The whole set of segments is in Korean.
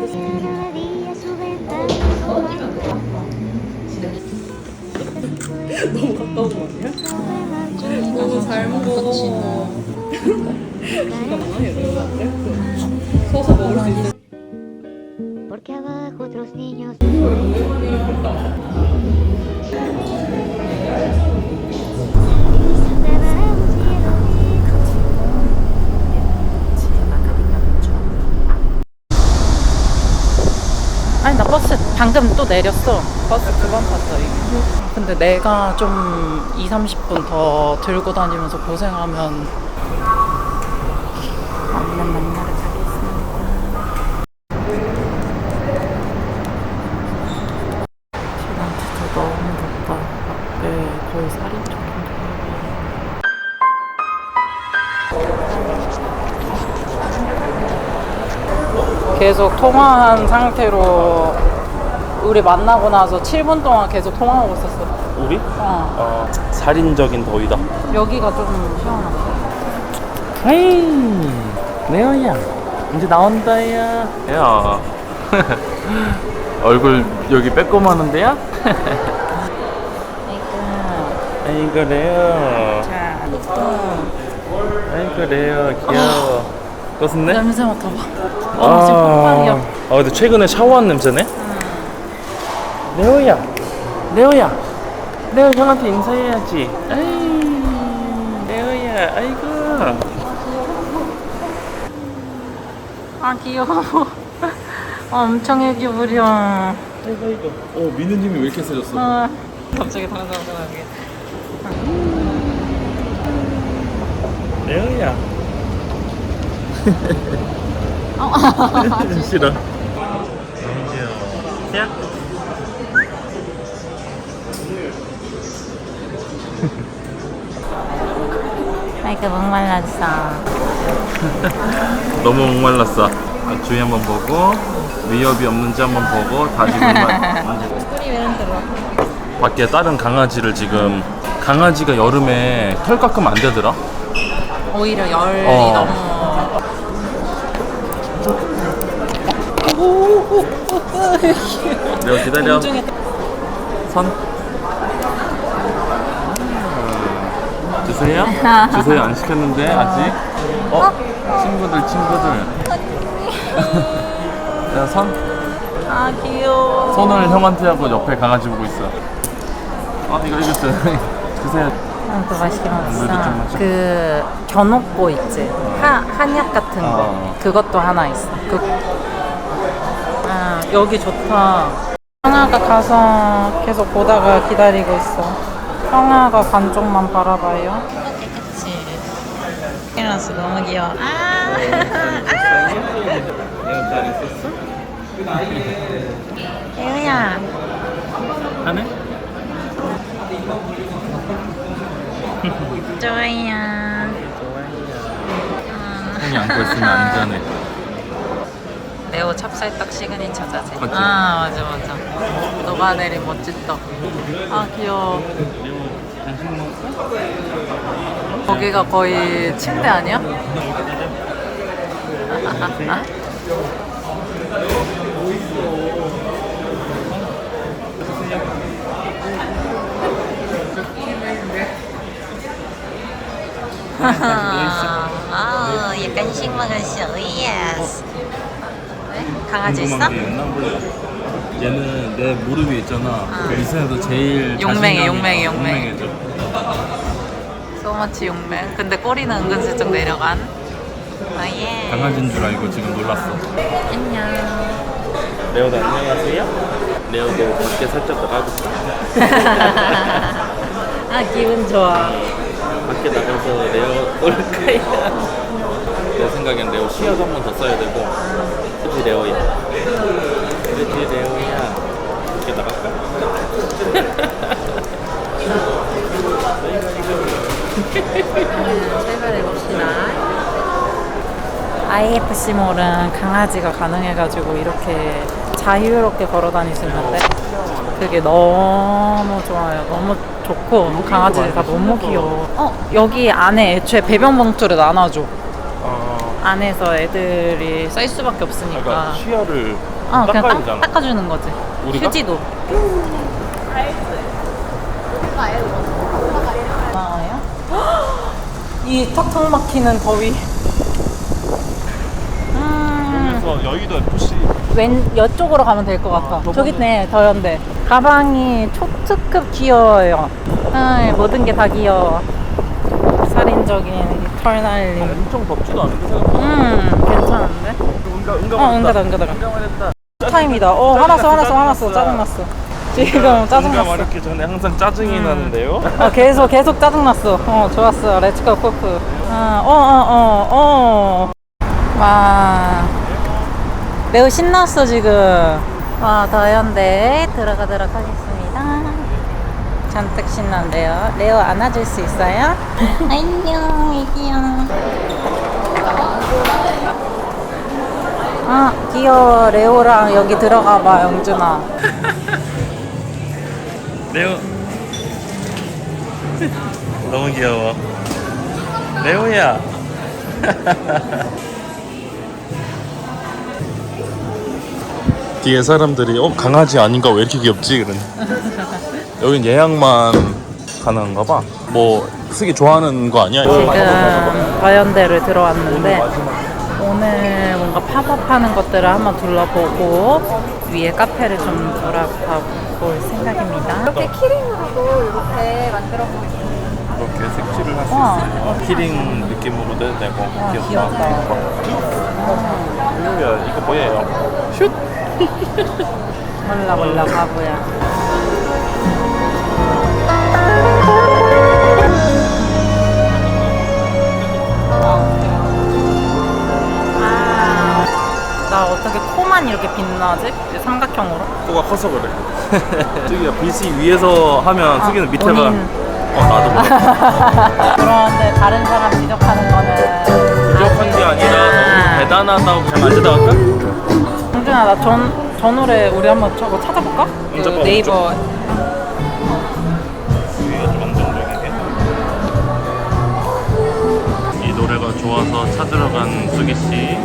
this video. 내렸어. 버스 두 번 탔어 이거 근데 내가 좀 2, 30분 더 들고 다니면서 고생하면 얼른 만나러 가겠습니다. 지금 진짜 너무 덥다. 밖에 거의 살인적인데. 계속 통화한 상태로 우리 만나고 나서 7분 동안 계속 통화하고 있었어. 우리? 어. 어, 살인적인 더위다. 여기가 좀 시원하다. 헤이, 레오야, 이제 나온다야. 야, 얼굴 여기 빼꼼하는데야? 아이고 레오, 자, 아이고 레오 귀여워. 껐었네? 냄새 맡아봐. 어, 지금 폭발이야. 아 근데 최근에 샤워한 냄새네? 레오야, 레오야, 레오 형한테 인사해야지. 아이, 레오야, 아이고. 아, 귀여워. 아, 엄청 애기 부려. 아, 아이고 아이고. 어 민우님이 왜 이렇게 세졌어? 갑자기 다른 사람 생각나게. 레오야. 어. 싫어. 너무 귀여워. 야. 아이고, 목말랐어. 너무 목말랐어. 아, 주위 한번 보고 위협이 없는지 한번 보고 다시. 소리 왜안 들어? 밖에 다른 강아지를 지금 강아지가 여름에 털 깎으면 안 되더라. 오히려 열이 어. 너무. 기다려. 공중에 선. 주세요? 주세요 안 시켰는데 아직? 어? 친구들 친구들. 야 선. 아, 귀여워. 손을 형한테 하고 옆에 강아지 보고 있어. 아 이거 이거 주- 주세요. 아, 또 맛있게 물도 좀 먹었어. 마셔. 그 견옥고 있지. 하, 한약 같은 거. 어. 그것도 하나 있어. 그, 아, 여기 좋다. 형아가 가서 계속 보다가 기다리고 있어. 형아가 반쪽만 바라봐요. 그치. 이라서 너무 귀여워. 아, 잘 있었어? 혜우야. 하네? 좋아요. 손이 안고 있으면 안전해. 레오 찹쌀떡 시그니처 자세. 맞지? 아 맞아 맞아. 녹아내린 멋진 떡. 아 귀여워. 거기가 거의 침대 아니야? 아, 얘 간식 먹었어. 예스. 강아지 있어? 얘는 내 무릎 위에 있잖아. 그 이선에서 제일 용맹해, 자신감이 용맹해, 있어. 용맹해. 용맹해져. 소마치 용맹. 근데 꼬리는 은근슬쩍 내려간. 아 예. 강아지인 줄 알고 지금 놀랐어. 안녕. 레오도 안녕하세요. 레오도 밖에 살짝 나가고 아 기분 좋아. 밖에 나가서 레오 놀 거야. 내 생각엔 레오 시야도 한번 더 써야 되고. 그치 레오야. 그치 레오야. 밖에 나갈까? 출발해봅시다. IFC몰은 강아지가 가능해가지고 이렇게 자유롭게 걸어 다닐 수 있는데 그게 너무 좋아요. 너무 좋고 강아지들 다 너무 귀여워. 어 여기 안에 애초에 배변 봉투를 나눠줘. 어, 안에서 애들이 쌀 수밖에 없으니까. 그러니까 시야를 어, 그냥 닦아야 닦, 되잖아. 닦아주는 거지. 우리가? 휴지도. 나와요? 이 턱턱 막히는 더위. 음, 그래서 여의도 FC 왼 이쪽으로 가면 될 것 같아. 저번에- 저기 있네, 더현대. 가방이 초특급 귀여워요. 아, 모든 게 다 귀여워. 살인적인 털날림. 엄청 덥지도 않은데 생각보다. 음, 괜찮은데? 응가 응가 어, 응가다, 응가다. 응가 말했다. 타임이다. 어, 화났어, 화났어, 화났어. 짜증났어. 지금 짜증났어. 말했기 전에 항상 짜증이 음. 나는데요. 어, 계속, 계속 짜증났어. 어, 좋았어. 렛츠고, 코프. 어, 어, 어, 어, 어. 와. 매우 신났어, 지금. 와, 더현대 들어가도록 하겠습니다. 잔뜩 신난데요. 레오 안아줄 수 있어요? 안녕, 애기야. 아, 귀여워. 레오랑 여기 들어가 봐, 영준아. 레오 너무 귀여워. 레오야. 뒤에 사람들이 어 강아지 아닌가 왜 이렇게 귀엽지 그런. 여긴 예약만 가능한가 봐. 뭐 쓰기 좋아하는 거 아니야? 지금 더현대를 들어왔는데 오늘 뭔가 팝업하는 것들을 한번 둘러보고 위에 카페를 좀 돌아봐 볼 생각입니다. 이렇게 키링으로도 이렇게 만들어 보고 이렇게 색칠을 할수 와. 있어. 키링 느낌으로도 해도 되고 와, 귀엽다. 귀엽다. 레오야 이거 뭐예요? 슛. 몰라 몰라 바보야. 이렇게 빛나지? 이 삼각형으로? 코가 커서 그래. 저기야 빛이 위에서 하면 아, 저기는 밑에가 본인. 어 나도 그래. 그런데 다른 사람 지적하는 거는 부족한 게 아니라 너무 대단하다고 그냥 앉아다 갈까? 정준아 나전저 노래 우리 한번 저거 찾아볼까? 그 네이버 위에 좀 안정적이게. 이 노래가 좋아서 찾으러 간 수기 씨.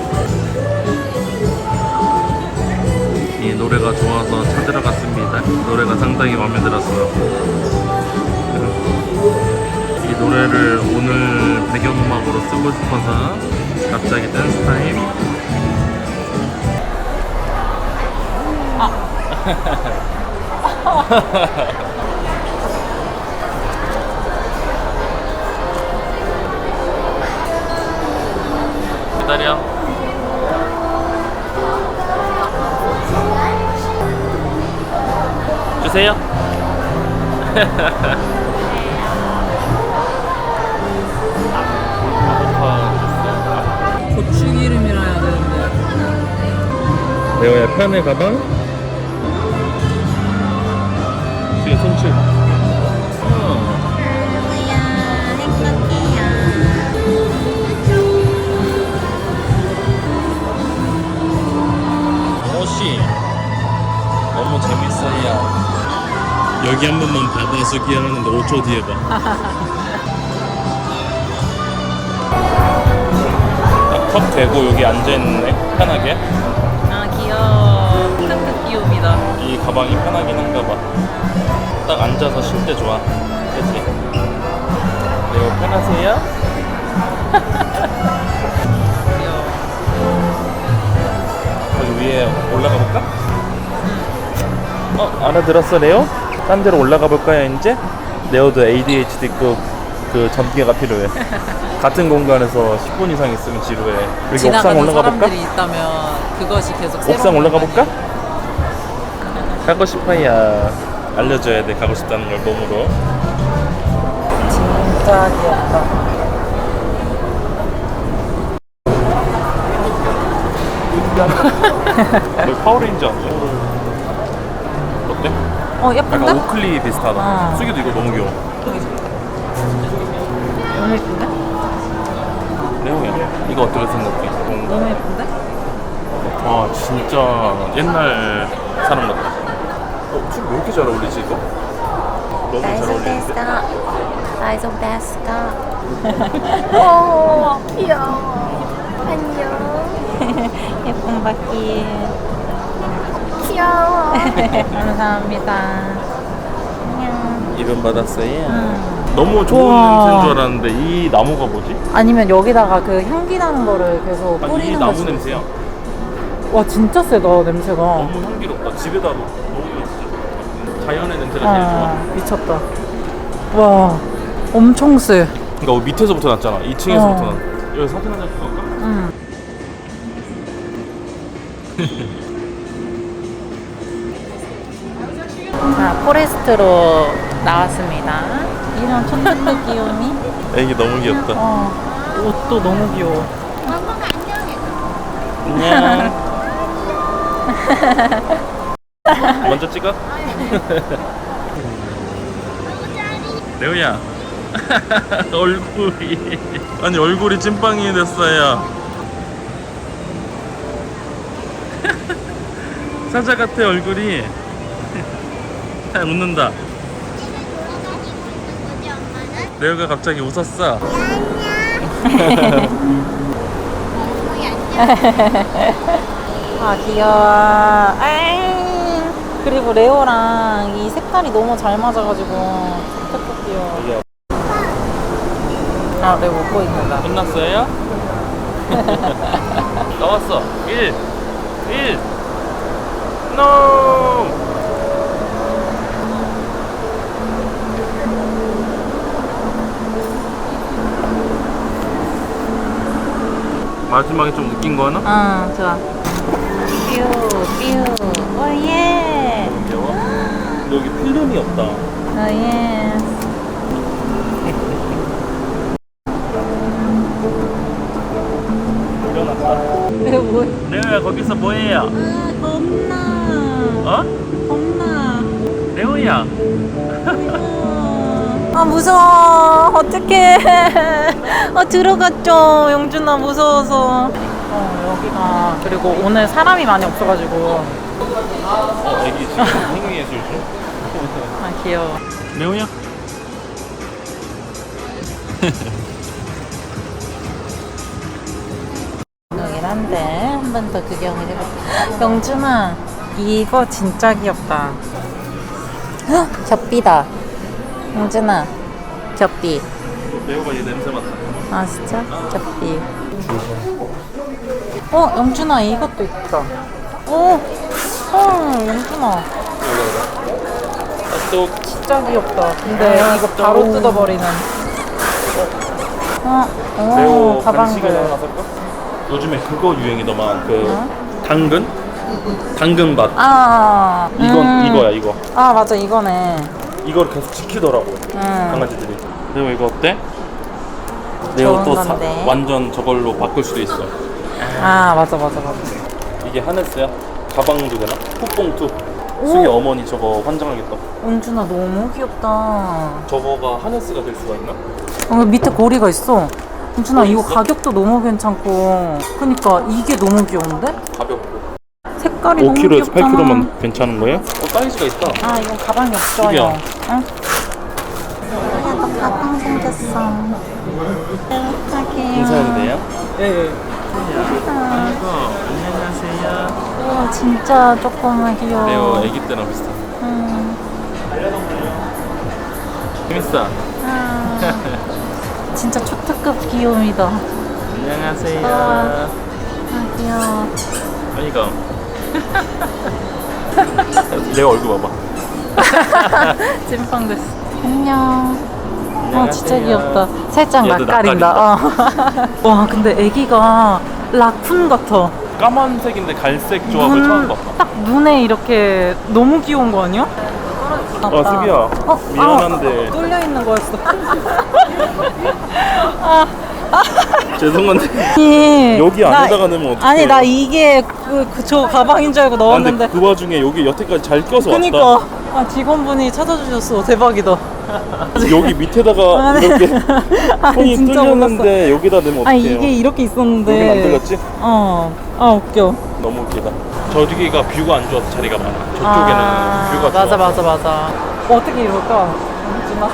이 노래가 좋아서 찾으러 갔습니다. 노래가 상당히 마음에 들었어요. 이 노래를 오늘 배경음악으로 쓰고 싶어서 갑자기 댄스 타임. 기다려. 주세요. 고추기름이라 해야 되는데 레오야 편의 가방. 뒤에 손칠. 옷이 너무 재밌어요. 여기 한 번만 봐봐 수기 하는데 5초 뒤에 봐. 턱 대고 여기 앉아 있네 편하게. 아 귀여워 크크 귀요미다 이 가방이 편하긴 한가 봐. 딱 앉아서 쉴 때 좋아. 그치? 레오 편하세요? 귀여워 거기 위에 올라가 볼까? 어, 알아들었어, 레오? 딴 데로 올라가 볼까요, 이제? 레오도 ADHD급 그 전기가 필요해. 같은 공간에서 10분 이상 있으면 지루해. 여기 옥상 지나가는 올라가 볼까? 사람들이 있다면 그것이 계속 옥상 새로운 올라가 볼까? 공간이야. 가고 싶어야 알려줘야 돼, 가고 싶다는 걸 몸으로. 진짜 귀엽다 여기 파워레인저. 어때? 어 약간 예쁜데? 오클리 비슷하다. 어. 수기도 이거 너무 귀여워. 너무 예쁜데? 레오야, 이거 어떻게 생각해? 너무 예쁜데? 와 진짜 옛날 사람 같다. 어, 지금 왜 이렇게 잘 어울리지 이거? 너무 잘 어울리는데? 다이소 베스가 오 귀여워 안녕. 예쁜 바퀴. 귀여워. 감사합니다. 안녕. 이름 받았어요. 음. 너무 좋은 우와. 냄새인 줄 알았는데 이 나무가 뭐지? 아니면 여기다가 그 향기 나는 거를 계속 아니 이 뿌리는 나무 거지. 냄새야. 와 진짜 세다 냄새가. 너무 향기롭다. 집에다 놓- 놓으면 진짜 자연의 냄새가 제일 좋아. 아 미쳤다. 와 엄청 세. 그러니까 밑에서부터 났잖아. 2층에서부터 어. 났. 여기 사진 한장 찍을까? 응. 자 포레스트로 나왔습니다. 이런 초특급 귀요미. 애기 너무 귀엽다. 어 옷도 너무 귀여워. 안녕. 먼저 찍어. 레오야. 얼굴이 아니 얼굴이 찐빵이 됐어요. 사자 같아 얼굴이. 웃는다. 레오가 갑자기 웃었어. 아 귀여워. 아잉. 그리고 레오랑 이 색깔이 너무 잘 맞아가지고 초특급 귀여워. 아 레오 웃고 있는다. 끝났어요? 나왔어. 1 1 NO! 마지막에 좀 웃긴 거 하나? 응 좋아. 뾰뾰 오예. 귀여워. 여기 필름이 없다. 오예. 일어났다. 레오 뭐? 레오야 거기서 뭐해요? 아 겁나. 어? 겁나. 레오야. 아 무서워. 어떡해. 아 들어갔죠. 영준아 무서워서. 어 여기가. 그리고 오늘 사람이 많이 없어가지고. 어 애기 지금 행위예술 중. 아 귀여워. 레오야. 여긴 한데 한 번 더 구경을 해볼까 영준아 이거 진짜 귀엽다. 헉, 겹비다 영준아 겹비. 레오가 얘 냄새 맡아. 아 진짜? 겹비. 어 영준아 이것도 있다. 어, 어 영준아. 또. 진짜 귀엽다. 근데 이거 바로 뜯어버리는. 어, 오 간식을 하나 가방들? 요즘에 그거 유행이더만 그 어? 당근? 당근밭. 아 이건 음. 이거야 이거. 아 맞아 이거네 이걸 계속 지키더라고 음. 강아지들이 레오 이거 어때? 좋은 또 사, 건데. 완전 저걸로 바꿀 수도 있어 아 맞아 맞아 맞아 이게 하네스야? 가방도 되나? 풋봉투 오. 수기 어머니 저거 환장하겠다 영준아 너무 귀엽다 저거가 하네스가 될 수가 있나? 어, 밑에 고리가 있어 고리 이거 있어? 가격도 너무 괜찮고 그니까 이게 너무 귀여운데? 가볍고 색깔이 너무 5kg에서 귀엽잖아 8kg만 괜찮은 거예요? 어 사이즈가 있다. 아 이건 가방이 없어요 수기야. 응? 너 가방 생겼어. 이렇게 인사해도 돼요? 네 아이고 안녕하세요. 우와 진짜 조금만 귀여워 레오 애기 때랑 비슷해 음. 재밌어. 아, 진짜 초특급 귀요미다. 안녕하세요. 아. 아 귀여워. 그러니 까 레오 얼굴 봐봐 찐빵 됐어 안녕 어 진짜 안녕하세요. 귀엽다 살짝 얘도 낯가린다 어. 와 근데 애기가 라쿤 같아 까만색인데 갈색 조합을 처음 봐. 딱 눈에 이렇게 너무 귀여운 거 아니야? 어, 수기야. 어, 미안한데. 아, 뚫려 있는 거였어. 죄송한데. 아니, 여기 나- 안에다가 넣으면 어떡해요? 아니 나 이게 그, 그, 저 가방인 줄 알고 아, 근데 넣었는데. 그 와중에 여기 여태까지 잘 껴서 그니까 왔다. 아, 직원분이 찾아주셨어. 대박이다. 여기 밑에다가 아니, 이렇게 아니, 손이 진짜 뚫렸는데 여기다 넣으면 아 어떡해요? 이게 이렇게 있었는데. 여긴 안 뚫렸지? 어. 아 웃겨. 너무 웃기다. 저기가 뷰가 안 좋아서 자리가 많아. 저쪽에는 아, 뷰가 맞아 좋아. 맞아 맞아. 어떻게 이럴까? 영준아.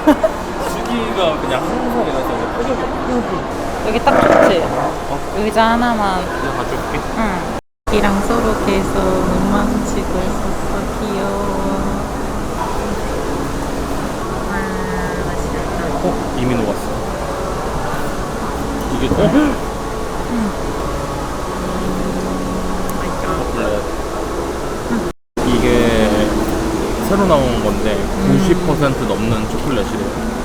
수기가 그냥 항상 이라서 타격이 없어. 여기 딱 좋지? 의자 하나만. 이거 가져올게. 응. 이랑 서로 계속 눈 마주치고 있었어. 귀여워. 와, 맛있겠다. 어? 이미 녹았어. 이게 어? 초콜릿. 이게 새로 나온 건데 90% 넘는 초콜릿이래요.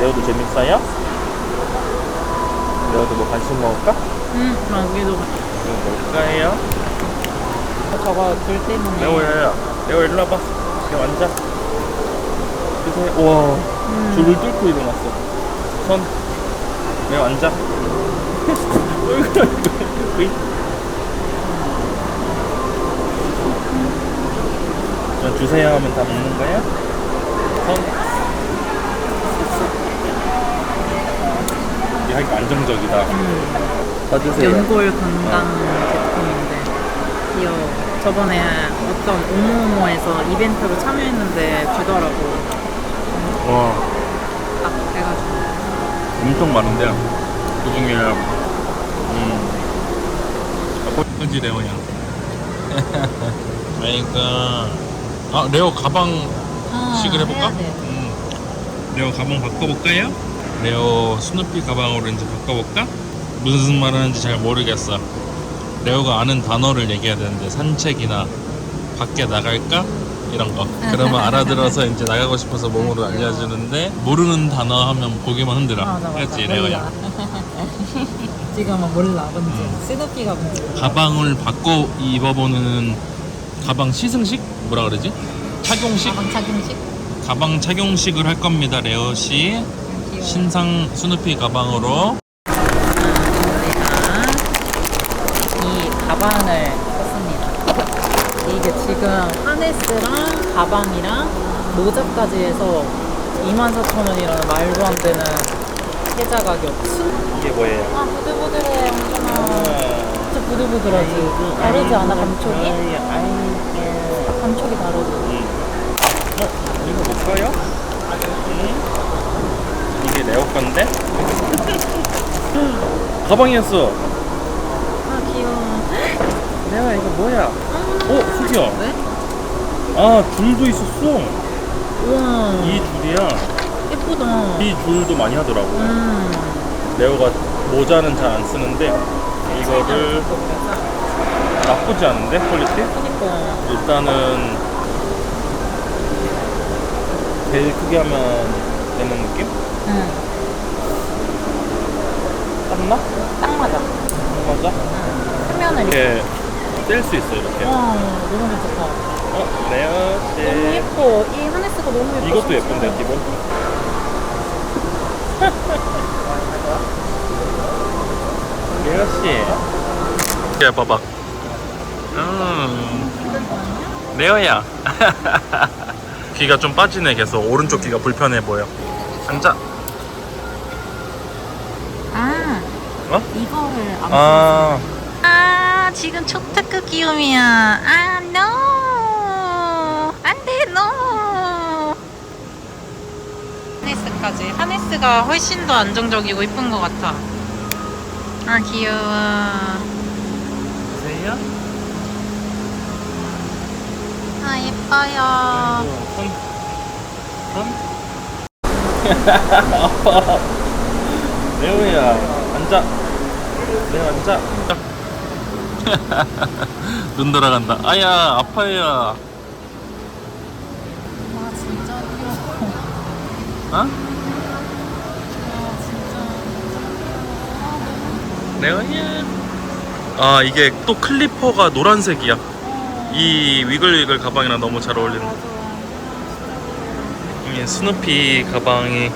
레오도 재밌어요? 레오도 뭐 간식 먹을까? 응, 여기도. 이거 뭘까요? 저거 줄 때문에. 레오야, 레오 일로 와봐. 레오 앉아. 드세요. 우와, 줄을 뚫고 일어났어. 손. 레오 앉아. 주세요 하면 다 먹는 거야? 손. 이게 하니까 안정적이다. 다 드세요. 연골 건강 제품인데 귀여워. 저번에 어떤 오모오모에서 이벤트로 참여했는데 주더라고. 와. 딱 해가지고. 엄청 많은데 그 중에 음 그지 레오야 그러니까 아 레오 가방 식을 해볼까? 음. 레오 가방 바꿔볼까요? 레오 스누피 가방으로 이제 바꿔볼까? 무슨 말 하는지 잘 모르겠어 레오가 아는 단어를 얘기해야 되는데 산책이나 밖에 나갈까? 이런 거 그러면 알아들어서 이제 나가고 싶어서 몸으로 알려주는데 모르는 단어 하면 고개만 흔들어 맞아, 맞아. 그렇지 레오야 지금은 몰라 뭔지. 스누피가 뭔지. 가방을 바꿔 입어보는 가방 시승식? 뭐라 그러지? 착용식? 가방 착용식? 가방 착용식을 할 겁니다 레오 씨. 신상 스누피 가방으로 저희가 이 가방을 샀습니다. 이게 지금 하네스랑 가방이랑 모자까지 해서 24,000원이라는 말도 안 되는 세자 가격. 이게 뭐예요? 아 부들부들해 엄청나. 진짜 부들부들하지. 다르지 않아 감촉이? 감촉이 다르지. 어? 이거 볼까요? 음? 이게 레오 건데? 가방이었어 아 귀여워. 레오야 이거 뭐야? 어? 수기야 왜? 아 줄도 있었어 우와 이 줄이야 예쁘다. 이 줄도 많이 하더라고 음. 레오가 모자는 잘 안 쓰는데 이거를 나쁘지 않은데 퀄리티? 그니까. 일단은 제일 크게 하면 되는 느낌? 응. 땀나? 딱 맞아. 맞아? 화면을 이렇게. 이렇게 뗄 수 있어 이렇게 와 너무 좋다. 어? 너무 씨 예뻐. 이 하네스가 너무 예뻐. 이것도. 예쁜데 기본? 레오 씨 야, 봐봐 음. 레오야 귀가 좀 빠지네 계속 오른쪽 귀가 불편해 보여 앉아 아 어? 이거를 안. 아 아 지금 초특급 귀요미야. 아 no. 안돼 no. 하네스까지. 하네스가 훨씬 더 안정적이고 이쁜 것 같아. 아 귀여워. 보세요 아 예뻐요. 손. 손. 레오야, 앉아. 앉아. 눈 돌아간다. 아야, 아파요. 와 진짜 귀여워. 어? 아 진짜. 레오야. 아, 이게 또 클리퍼가 노란색이야. 이 위글위글 가방이랑 너무 잘 어울리는. 이 스누피 가방이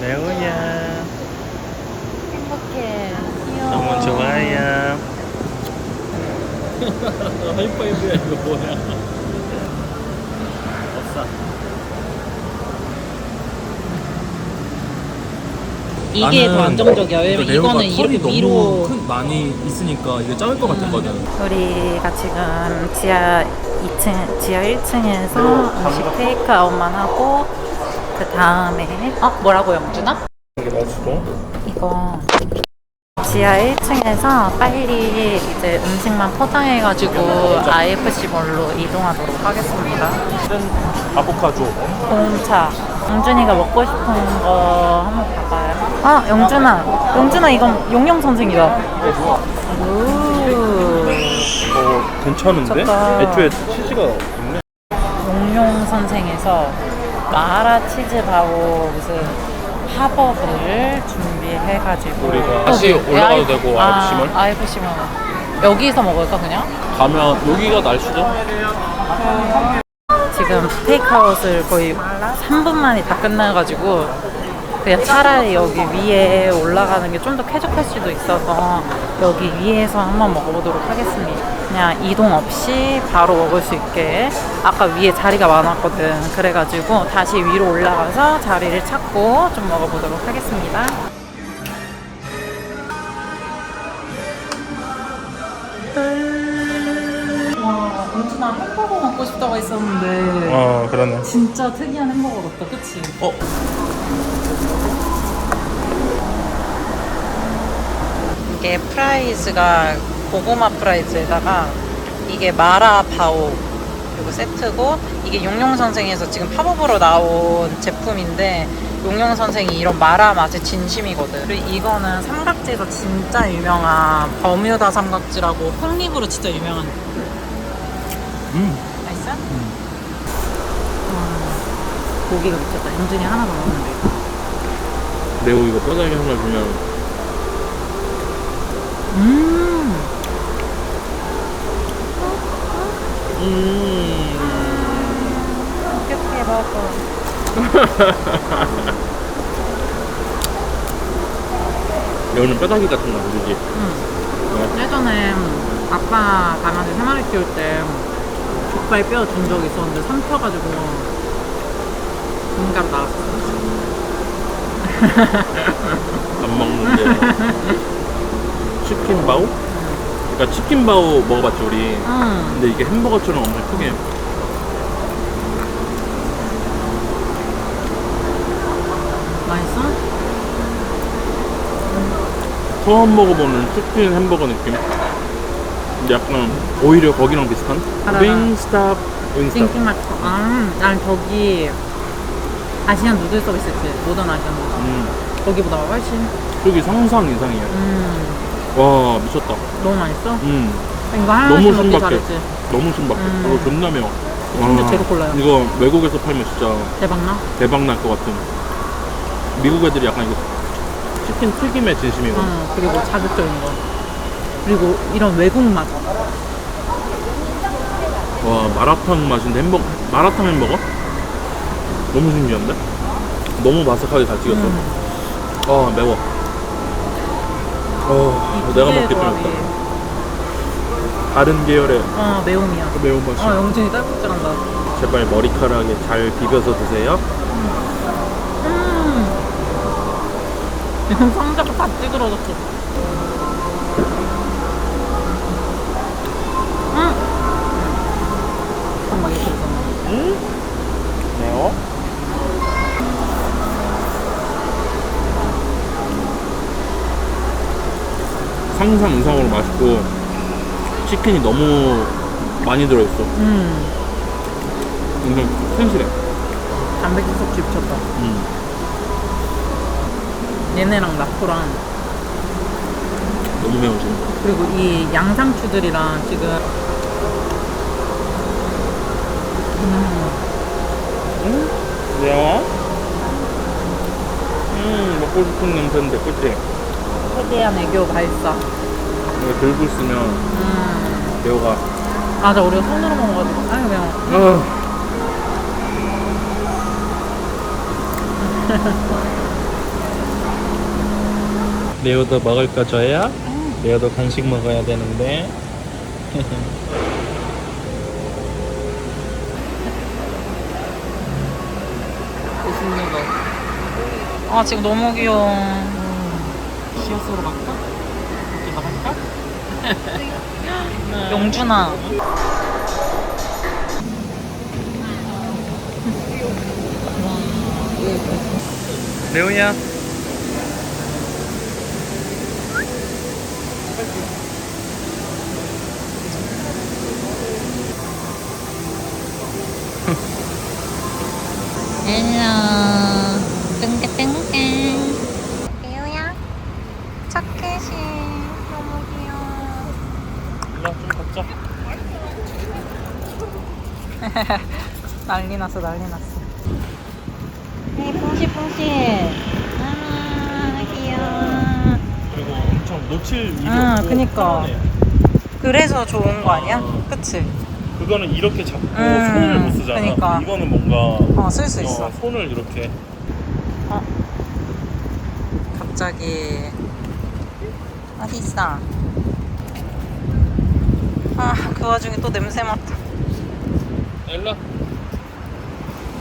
레오야 행복해. 귀여워. 너무 좋아요 하이파이브야 이거 뭐야 어싸 이게 더 안정적이야. 왜냐면 그러니까 이거는 이렇게 위로. 큰, 많이 있으니까 이게 작을 것 같았거든. 우리가 지금 지하 2층, 지하 1층에서 음식 테이크아웃만 하고 그 다음에 어 뭐라고 영준아? 이게 맛있어? 이거 지하 1층에서 빨리 이제 음식만 포장해가지고 IFC몰로 이동하도록 하겠습니다. 아보카도. 공차. 영준이가 먹고 싶은 거 한번 봐봐요. 아, 영준아. 영준아, 이건 용용 선생이다. 오. 어 괜찮은데? 좋다. 애초에 치즈가 없네. 용용 선생에서 마라 치즈 바오 무슨 팝업을 준비해가지고 우리가 다시 어, 네. 올라가도 아이- 되고, 아? IFC 몰. 여기서 먹을까 그냥? 가면 여기가 날 수도. 지금 테이크아웃을 거의 3분 만에 다 끝나가지고 그냥 차라리 여기 위에 올라가는 게 좀 더 쾌적할 수도 있어서 여기 위에서 한번 먹어보도록 하겠습니다. 그냥 이동 없이 바로 먹을 수 있게 아까 위에 자리가 많았거든. 그래가지고 다시 위로 올라가서 자리를 찾고 좀 먹어보도록 하겠습니다. 와, 엄청나 햄버거 먹고 싶다고 했었는데 어 그러네. 진짜 특이한 햄버거 같다, 그치? 어 이게 프라이즈가 고구마 프라이즈에다가 이게 마라 바오 그리고 세트고 이게 용용 선생에서 지금 팝업으로 나온 제품인데 용용 선생이 이런 마라 맛의 진심이거든. 그리고 이거는 삼각지에서 진짜 유명한 버뮤다 삼각지라고 폭립으로 진짜 유명한. 음. 맛있어? 와, 고기가 미쳤다. 엔진이 하나 더 먹는데. 레오 이거 뼈다귀 하나 주면 음. 음. 깨끗해 먹어. 레오는 뼈다귀 같은 거안 주지. 응. 예전에 아빠 강아지 세 마리 키울 때 족발 뼈 준 적 있었는데 삼켜가지고 인감 나왔어. 안 먹는데. 치킨 바오? 그러니까 치킨 바오 먹어봤지 우리. 응. 근데 이게 햄버거처럼 엄청 크게. 맛있어? 처음 먹어보는 치킨 햄버거 느낌. 약간 오히려 거기랑 비슷한? 알아. 윙스탑, 윙스탑. 찡찡 맛있어. 아, 난 저기 아시안 누들 서비스 있지. 모던 아시안 누들. 음, 거기보다 훨씬. 저기 상상 이상이야. 음. 와 미쳤다. 너무 맛있어? 음, 이거 하나씩 먹기 신박해. 잘했지. 너무 신박해. 음. 어, 존나 매워. 심지어 와, 제로 콜라요. 이거 외국에서 팔면 진짜 대박나? 대박 날 것 같은. 미국 애들이 약간 이거 치킨 튀김의 진심이거든. 응. 그리고 자극적인 거. 그리고 이런 외국 맛. 와 마라탕 맛인데 햄버거 마라탕 햄버거? 너무 신기한데? 너무 바삭하게 잘 튀겼어. 음. 아 매워. 어 내가 먹기. 없다. 다른 계열의 어, 매움이야. 매운맛이. 어, 영준이 딸꾹질한다. 제발 머리카락에 잘 비벼서 드세요. 음. 이건 상자가 다 찌그러졌어. 상상 이상으로 맛있고 치킨이 너무 많이 들어있어. 음. 이건 튼실해. 단백질 섭취 미쳤다. 음. 얘네랑 나코랑 너무 매워 지금. 그리고 이 양상추들이랑 지금 음, 매워? 음 먹고 싶은 냄새인데 그치? 최대한 애교 발사. 이거 들고 있으면 음. 매워가 맞아, 우리가 손으로 먹어가지고. 아유, 매워. 아. 레오도 먹을 거 줘야? 레오도 간식 먹어야 되는데 아, 지금 너무 귀여워. 시어 쓰러 갈까? 이렇게 나갈까? 용준아. 레오야. 헬로 땡땡땡땡 레오야 착해시 너무 귀여워 일로 좀 걷자. 난리 났어 난리 났어 네 뽕시뽕시 아 귀여워 그리고 엄청 놓칠 일이 아, 없고 그니까. 그래서 좋은 거 아니야? 그치? 그거는 이렇게 잡고 음, 손을 못 쓰잖아. 그니까. 이거는 뭔가 어 쓸 수 있어 어, 손을 이렇게 어. 갑자기 어디 있어? 아그 와중에 또 냄새 맡아 일로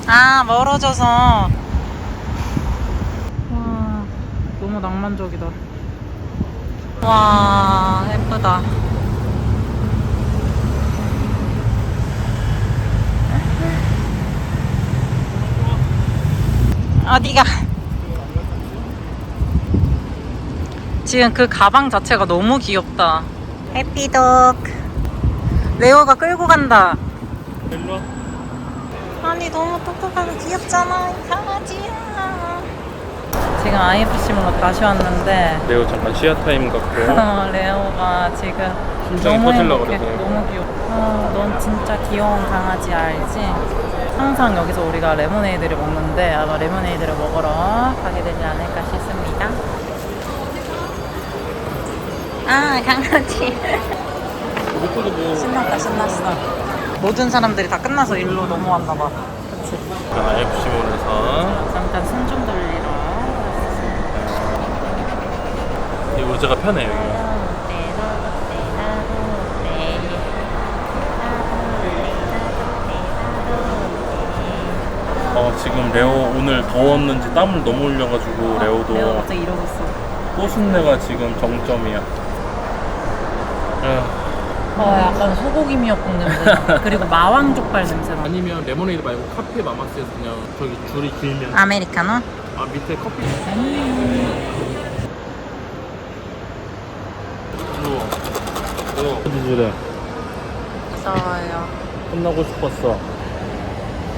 아 멀어져서. 와 너무 낭만적이다. 와 예쁘다. 어디가? 지금 그 가방 자체가 너무 귀엽다. 해피독. 레오가 끌고 간다 일로 아니 너무 똑똑하고 귀엽잖아. 이 강아지야. 지금 IFC몰로 다시 왔는데. 레오 잠깐 시야 타임 갖고. 어, 레오가 지금 심장이 너무 터질라 행복해. 그러고. 너무 귀여워. 어, 넌 진짜 귀여운 강아지 알지? 항상 여기서 우리가 레모네이드를 먹는데 아마 레모네이드를 먹으러 가게 되지 않을까 싶습니다. 아 강아지. 뭐. 신났다 신났어 모든 사람들이 다 끝나서 일로 넘어왔나 봐 그치? IFC몰에서 잠깐 손 좀 돌리러 이 의자가 편해 여기. 어 지금 레오 오늘 더웠는지 땀을 너무 흘려가지고 레오도 레오 갑자기 이러고 있어 꼬순내가 지금 정점이야. 아, 어 약간 소고기 미역국 냄새. 그리고 마왕 족발 냄새 나. 아니면 레모네이드 말고 카페 마마스에서 그냥 저기 줄이 길면 아메리카노? 아 밑에 커피? 누워. 누워. 디즈래 무서워요. 끝나고 싶었어.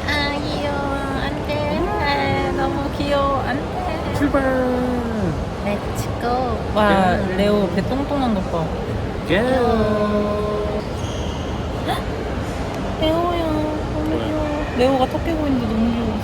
아 귀여워 안돼. 아, 너무 귀여워. 안돼. 출발! 렛츠고 와 레오 배 똥똥한 것봐 예. 레오야 너무 귀여워. 레오가 턱 깨고 있는데 너무 귀여워